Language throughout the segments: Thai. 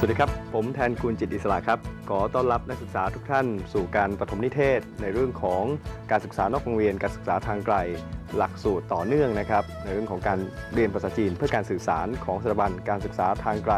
สวัสดีครับ ผมแทนคุณจิตอิสระครับ ขอต้อนรับนักศึกษาทุกท่านสู่การปฐมนิเทศ ในเรื่องของการศึกษานอกโรงเรียน การศึกษาทางไกล หลักสูตรต่อเนื่องนะครับ ในเรื่องของการเรียนภาษาจีน เพื่อการสื่อสารของสถาบันการศึกษาทางไกล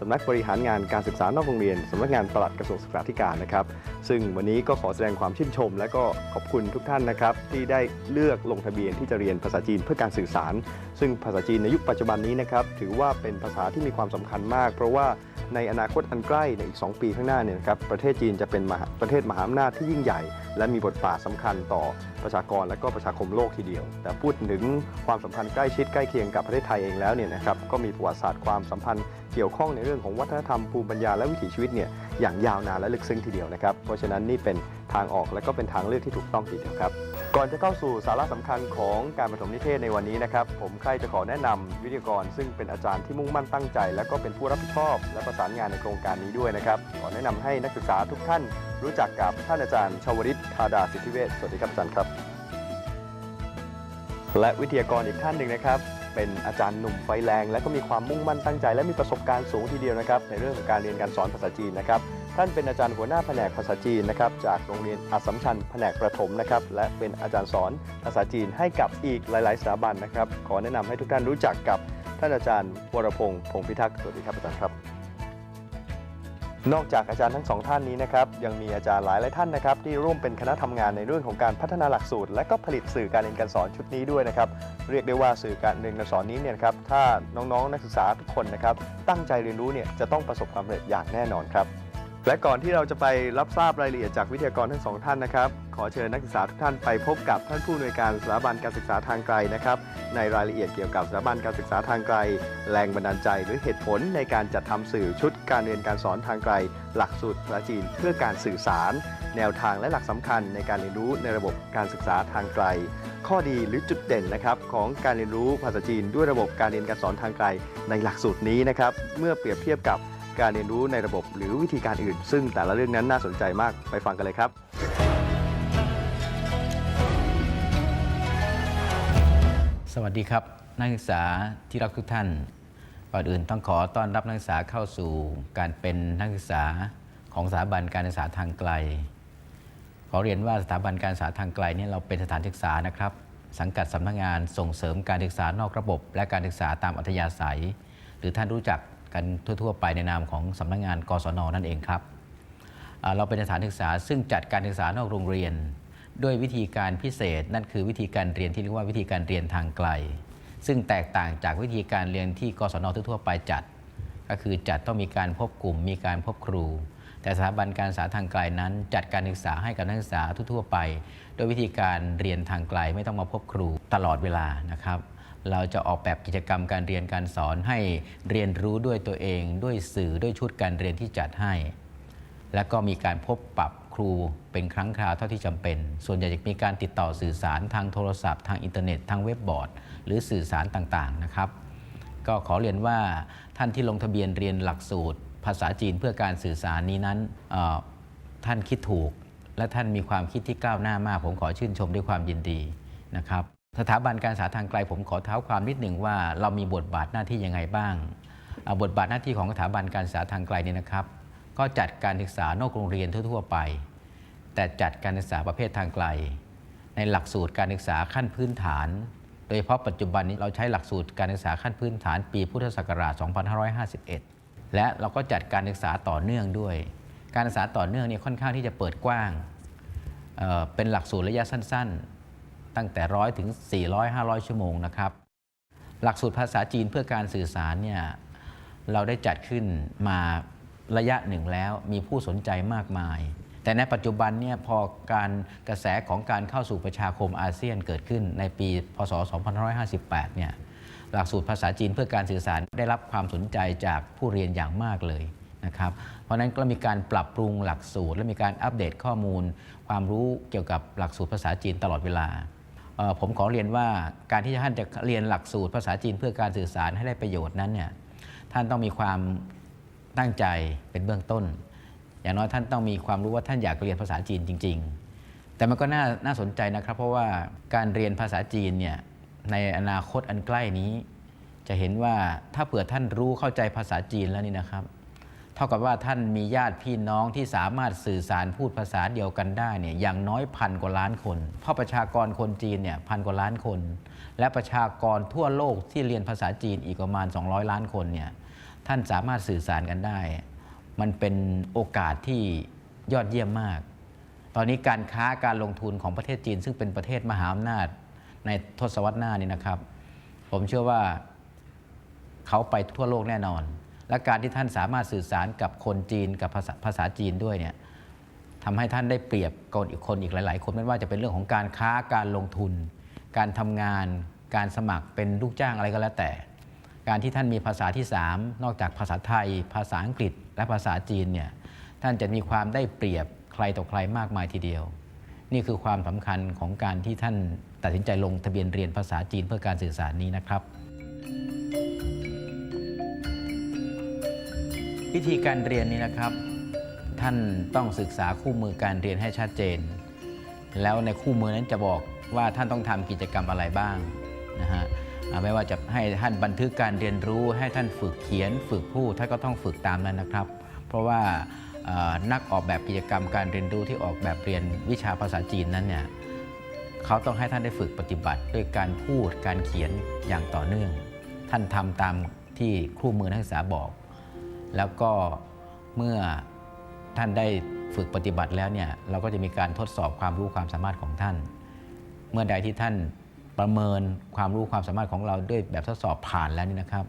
สำนักบริหารงานการศึกษานอกโรงเรียนสำนักงานปลัดกระทรวงศึกษาธิการนะครับ ซึ่งวันนี้ก็ขอแสดงความชื่นชม และก็ขอบคุณทุกท่านนะครับ ที่ได้เลือกลงทะเบียนที่จะเรียนภาษาจีนเพื่อการสื่อสาร ซึ่งภาษาจีนในยุคปัจจุบันนี้นะครับถือว่าเป็นภาษาที่มีความสำคัญมาก เพราะว่า ในอนาคตอันใกล้ในอีก 2 ปีข้างหน้าเนี่ยนะครับประเทศจีนจะเป็นประเทศมหาอำนาจที่ยิ่งใหญ่ และมีบทบาทสำคัญต่อประชากรและก็ประชาคมโลกทีเดียว แต่พูดถึงความสัมพันธ์ใกล้ชิดใกล้เคียงกับประเทศไทยเองแล้วเนี่ยนะครับก็มีประวัติศาสตร์ความสัมพันธ์เกี่ยวข้องในเรื่องของวัฒนธรรมภูมิปัญญาและวิถีชีวิตเนี่ยอย่างยาวนานและลึกซึ้งทีเดียวนะครับเพราะฉะนั้นนี่เป็น ทางออกและก็เป็นทางเลือกที่ถูกต้องทีเดียวครับ ก่อนจะเข้าสู่สาระสำคัญของการปฐมนิเทศในวันนี้นะครับ ผมใครจะขอแนะนำวิทยากรซึ่งเป็นอาจารย์ที่มุ่งมั่นตั้งใจ และก็เป็นผู้รับผิดชอบ และประสานงานในโครงการนี้ด้วยนะครับ ขอแนะนำให้นักศึกษาทุกท่าน รู้จักกับท่านอาจารย์ชาวริตธาดาสิทธิเวชสวัสดีครับอาจารย์ครับ และวิทยากรอีกท่านหนึ่งนะครับเป็นอาจารย์หนุ่มไฟแรง และก็มีความมุ่งมั่นตั้งใจ และมีประสบการณ์สูงทีเดียวนะครับในเรื่องของการเรียนการสอนภาษาจีนนะครับ ท่านเป็นอาจารย์หัวหน้าแผนกภาษาจีนนะครับจากโรงเรียนอัสสัมชัญแผนกประถมนะครับและเป็นอาจารย์สอนภาษาจีนให้กับอีกหลาย ๆ สถาบันนะครับ ขอแนะนำให้ทุกท่านรู้จักกับท่านอาจารย์วรพงษ์พงพิทักษ์สวัสดีครับอาจารย์ครับ นอกจากอาจารย์ทั้งสองท่านนี้นะครับยังมีอาจารย์หลายหลายท่านนะครับที่ร่วมเป็นคณะทำงานในเรื่องของการพัฒนาหลักสูตร และก็ผลิตสื่อการเรียนการสอนชุดนี้ด้วยนะครับเรียกได้ว่าสื่อการเรียนการสอนนี้เนี่ยครับถ้าน้องๆนักศึกษาทุกคนนะครับตั้งใจเรียนรู้เนี่ยจะต้องประสบความสำเร็จอย่างแน่นอนครับ และก่อนที่เราจะไปรับทราบรายละเอียดจากวิทยากรทั้งสองท่านนะครับ ขอเชิญนักศึกษาทุกท่านไปพบกับท่านผู้อำนวยการสถาบันการศึกษาทางไกลนะครับ ในรายละเอียดเกี่ยวกับสถาบันการศึกษาทางไกล แรงบันดาลใจหรือเหตุผลในการจัดทำสื่อชุดการเรียนการสอนทางไกล หลักสูตรภาษาจีนเพื่อการสื่อสาร แนวทางและหลักสำคัญในการเรียนรู้ในระบบการศึกษาทางไกล ข้อดีหรือจุดเด่นนะครับของการเรียนรู้ภาษาจีน ด้วยระบบการเรียนการสอนทางไกล ในหลักสูตรนี้นะครับเมื่อเปรียบเทียบกับ การเรียนรู้ในระบบหรือวิธีการอื่น ซึ่งแต่ละเรื่องนั้นน่าสนใจมากไปฟังกันเลยครับสวัสดีครับ นักศึกษาที่รักทุกท่านก่อนอื่นต้องขอต้อนรับนักศึกษาเข้าสู่การเป็นนักศึกษาของสถาบันการศึกษาทางไกล ขอเรียนว่าสถาบันการศึกษาทางไกลนี่เราเป็นสถานศึกษานะครับ สังกัดสำนักงานส่งเสริมการศึกษานอกระบบ และการศึกษาตามอัธยาศัย หรือท่านรู้จัก กันทั่ว ๆ ไปในนามของสำนักงานกศนนั่นเองครับ เราเป็นสถานศึกษาซึ่งจัดการศึกษานอกโรงเรียน ด้วยวิธีการพิเศษ นั่นคือวิธีการเรียนที่เรียกว่าวิธีการเรียนทางไกล ซึ่งแตกต่างจากวิธีการเรียนที่กศนทั่วๆไปจัด ก็คือจัดต้องมีการพบกลุ่ม มีการพบครู แต่สถาบันการศึกษาทางไกลนั้น จัดการศึกษาให้กับนักศึกษาทั่วๆไป โดยวิธีการเรียนทางไกลไม่ต้องมาพบครูตลอดเวลานะครับ เราจะออกแบบกิจกรรมการเรียนการสอนให้เรียนรู้ด้วยตัวเอง ด้วยสื่อด้วยชุดการเรียนที่จัดให้ และก็มีการพบปรับครูเป็นครั้งคราวเท่าที่จำเป็น ส่วนใหญ่จะมีการติดต่อสื่อสารทางโทรศัพท์ทางอินเทอร์เน็ตทางเว็บบอร์ด หรือสื่อสารต่างๆนะครับ ก็ขอเรียนว่าท่านที่ลงทะเบียนเรียนหลักสูตร ภาษาจีนเพื่อการสื่อสารนี้นั้นท่านคิดถูก และท่านมีความคิดที่ก้าวหน้ามาก ผมขอชื่นชมด้วยความยินดีนะครับ สถาบันการศึกษาทางไกลผมขอเท้าความนิดหนึ่งว่าเรามีบทบาทหน้าที่ยังไงบ้าง บทบาทหน้าที่ของสถาบันการศึกษาทางไกลเนี่ยนะครับ ก็จัดการศึกษานอกโรงเรียนทั่ว ๆ ไป แต่จัดการศึกษาประเภททางไกล ในหลักสูตรการศึกษาขั้นพื้นฐาน โดยเฉพาะปัจจุบันนี้เราใช้หลักสูตรการศึกษาขั้นพื้นฐาน ปีพุทธศักราช 2551 และเราก็จัดการศึกษาต่อเนื่องด้วย การศึกษาต่อเนื่องนี่ค่อนข้างที่จะเปิดกว้างเเป็นหลักสูตรระยะสั้น ๆ ตั้งแต่ร้อยถึง 400 500 ชั่วโมงนะครับ หลักสูตรภาษาจีนเพื่อการสื่อสารเนี่ยเราได้จัดขึ้นมาระยะหนึ่งแล้วมีผู้สนใจมากมาย แต่ในปัจจุบันเนี่ยพอการกระแสของการเข้าสู่ประชาคมอาเซียนเกิดขึ้นในปี พศ 2558 เนี่ยหลักสูตรภาษาจีนเพื่อการสื่อสารได้รับความสนใจจากผู้เรียนอย่างมากเลยนะครับ เพราะนั้นก็มีการปรับปรุงหลักสูตร และมีการอัปเดตข้อมูล ความรู้เกี่ยวกับหลักสูตรภาษาจีนตลอดเวลา ผมขอเรียนว่าการที่ท่านจะเรียนหลักสูตรภาษาจีนเพื่อการสื่อสารให้ได้ประโยชน์นั้นเนี่ยท่านต้องมีความตั้งใจเป็นเบื้องต้น อย่างน้อยท่านต้องมีความรู้ว่าท่านอยากเรียนภาษาจีนจริง ๆ แต่มันก็น่าน่าสนใจนะครับ เพราะว่าการเรียนภาษาจีนเนี่ยในอนาคตอันใกล้นี้ จะเห็นว่าถ้าเผื่อท่านรู้เข้าใจภาษาจีนแล้วนี่นะครับ ท่ากับว่าท่านมีญาติพี่น้องที่สามารถสื่อสารพูดภาษาเดียวกันได้เนี่ยอย่างน้อยพันกว่าล้านคน เพราะประชากรคนจีนเนี่ยพันกว่าล้านคน และประชากรทั่วโลกที่เรียนภาษาจีนอีกประมาณ 200 ล้านคนเนี่ยท่านสามารถสื่อสารกันได้ มันเป็นโอกาสที่ยอดเยี่ยมมาก ตอนนี้การค้าการลงทุนของประเทศจีน ซึ่งเป็นประเทศมหาอำนาจในทศวรรษหน้านี่นะครับ ผมเชื่อว่าเขาไปทั่วโลกแน่นอน และการที่ท่านสามารถสื่อสารกับคนจีนกับภาษาภาษาจีนด้วยเนี่ยทำให้ท่านได้เปรียบคนอีกคนอีกหลาย ๆ คนไม่ว่าจะเป็นเรื่องของการค้าการลงทุน การทำงาน การสมัครเป็นลูกจ้างอะไรก็แล้วแต่ การที่ท่านมีภาษาที่ 3 นอกจากภาษาไทย ภาษาอังกฤษ และภาษาจีนเนี่ยท่านจะมีความได้เปรียบใครต่อใครมากมายทีเดียว นี่คือความสำคัญของการที่ท่านตัดสินใจลงทะเบียนเรียนภาษาจีนเพื่อการสื่อสารนี้นะครับ วิธีการเรียนนี้นะครับ ท่านต้องศึกษาคู่มือการเรียนให้ชัดเจน แล้วในคู่มือนั้นจะบอกว่าท่านต้องทำกิจกรรมอะไรบ้างนะฮะไม่ว่าจะให้ท่านบันทึกการเรียนรู้ ให้ท่านฝึกเขียน ฝึกพูดท่านก็ต้องฝึกตามนั้นนะครับ เพราะว่านักออกแบบกิจกรรมการเรียนรู้ที่ออกแบบเรียนวิชาภาษาจีนนั้นเนี่ยเขาต้องให้ท่านได้ฝึกปฏิบัติด้วยการพูดการเขียนอย่างต่อเนื่อง ท่านทำตามที่คู่มือนักศึกษาบอก แล้วก็เมื่อท่านได้ฝึกปฏิบัติแล้วเนี่ยเราก็จะมีการทดสอบความรู้ความสามารถของท่าน เมื่อใดที่ท่านประเมินความรู้ความสามารถของเราด้วยแบบทดสอบผ่านแล้วนี่นะครับ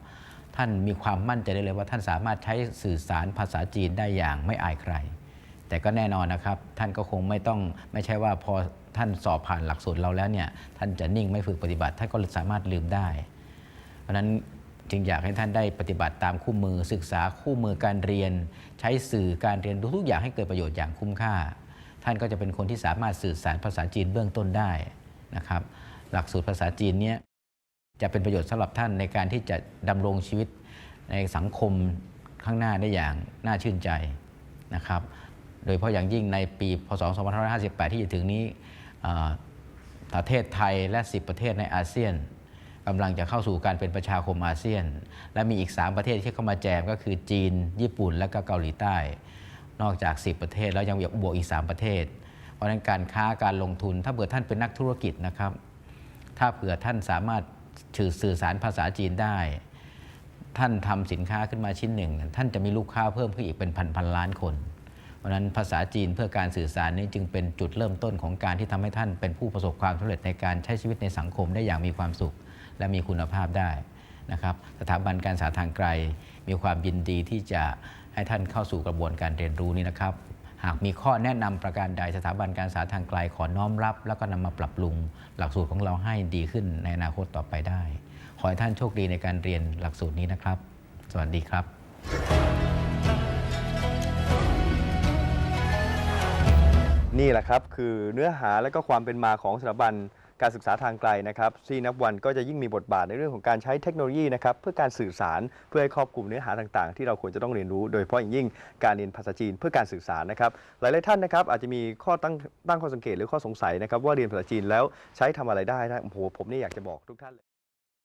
ท่านมีความมั่นใจได้เลยว่าท่านสามารถใช้สื่อสารภาษาจีนได้อย่างไม่อายใคร แต่ก็แน่นอนนะครับ ท่านก็คงไม่ต้องไม่ใช่ว่าพอท่านสอบผ่านหลักสูตรเราแล้วเนี่ยท่านจะนิ่งไม่ฝึกปฏิบัติท่านก็สามารถลืมได้ เพราะฉะนั้น จึงอยากให้ท่านได้ปฏิบัติตามคู่มือ ศึกษาคู่มือการเรียน ใช้สื่อการเรียนทุกอย่างให้เกิดประโยชน์อย่างคุ้มค่า ท่านก็จะเป็นคนที่สามารถสื่อสารภาษาจีนเบื้องต้นได้นะครับหลักสูตรภาษาจีนเนี้ยจะเป็นประโยชน์สำหรับท่านในการที่จะดำรงชีวิตในสังคมข้างหน้าได้อย่างน่าชื่นใจนะครับโดยเฉพาะอย่างยิ่งในปีพศ 2558 ที่จะถึงนี้ประเทศไทยและ 10 ประเทศในอาเซียน กำลังจะเข้าสู่การเป็นประชาคมอาเซียน และมีอีก 3 ประเทศที่เข้ามาแจมก็คือจีน ญี่ปุ่นและก็เกาหลีใต้ นอกจาก 10 ประเทศแล้วยังบวกอีก 3 ประเทศ เพราะฉะนั้นการค้าการลงทุน ถ้าเผื่อท่านเป็นนักธุรกิจนะครับ ถ้าเผื่อท่านสามารถสื่อสารภาษาจีนได้ ท่านทำสินค้าขึ้นมาชิ้นหนึ่ง ท่านจะมีลูกค้าเพิ่มขึ้นอีกเป็นพันพันล้านคน เพราะฉะนั้นภาษาจีนเพื่อการสื่อสารนี้จึงเป็นจุดเริ่มต้นของการที่ทำให้ท่านเป็นผู้ประสบความสำเร็จในการใช้ชีวิตในสังคมได้อย่างมีความสุข และมีคุณภาพได้นะครับสถาบันการศึกษาทางไกล มีความยินดีที่จะให้ท่านเข้าสู่กระบวนการเรียนรู้นี้นะครับ หากมีข้อแนะนำประการใดสถาบันการศึกษาทางไกลขอน้อมรับ แล้วก็นำมาปรับปรุง หลักสูตรของเราให้ดีขึ้นในอนาคตต่อไปได้ ขอให้ท่านโชคดีในการเรียนหลักสูตรนี้นะครับ สวัสดีครับ นี่แหละครับคือเนื้อหาและก็ความเป็นมาของสถาบัน การศึกษาทางไกลนะครับซีนับวันก็จะยิ่งมีบทบาทในเรื่องของการใช้เทคโนโลยีนะครับเพื่อการสื่อสารเพื่อให้ครอบคลุมเนื้อหาต่างๆ ที่เราควรจะต้องเรียนรู้ โดยเฉพาะอย่างยิ่งการเรียนภาษาจีนเพื่อการสื่อสารนะครับหลายๆท่านนะครับอาจจะมีข้อตั้งตั้งข้อสังเกตหรือข้อสงสัยนะครับว่าเรียนภาษาจีนแล้วใช้ทำอะไรได้นะโอ้โหผมนี่อยากจะบอกทุกท่านเลย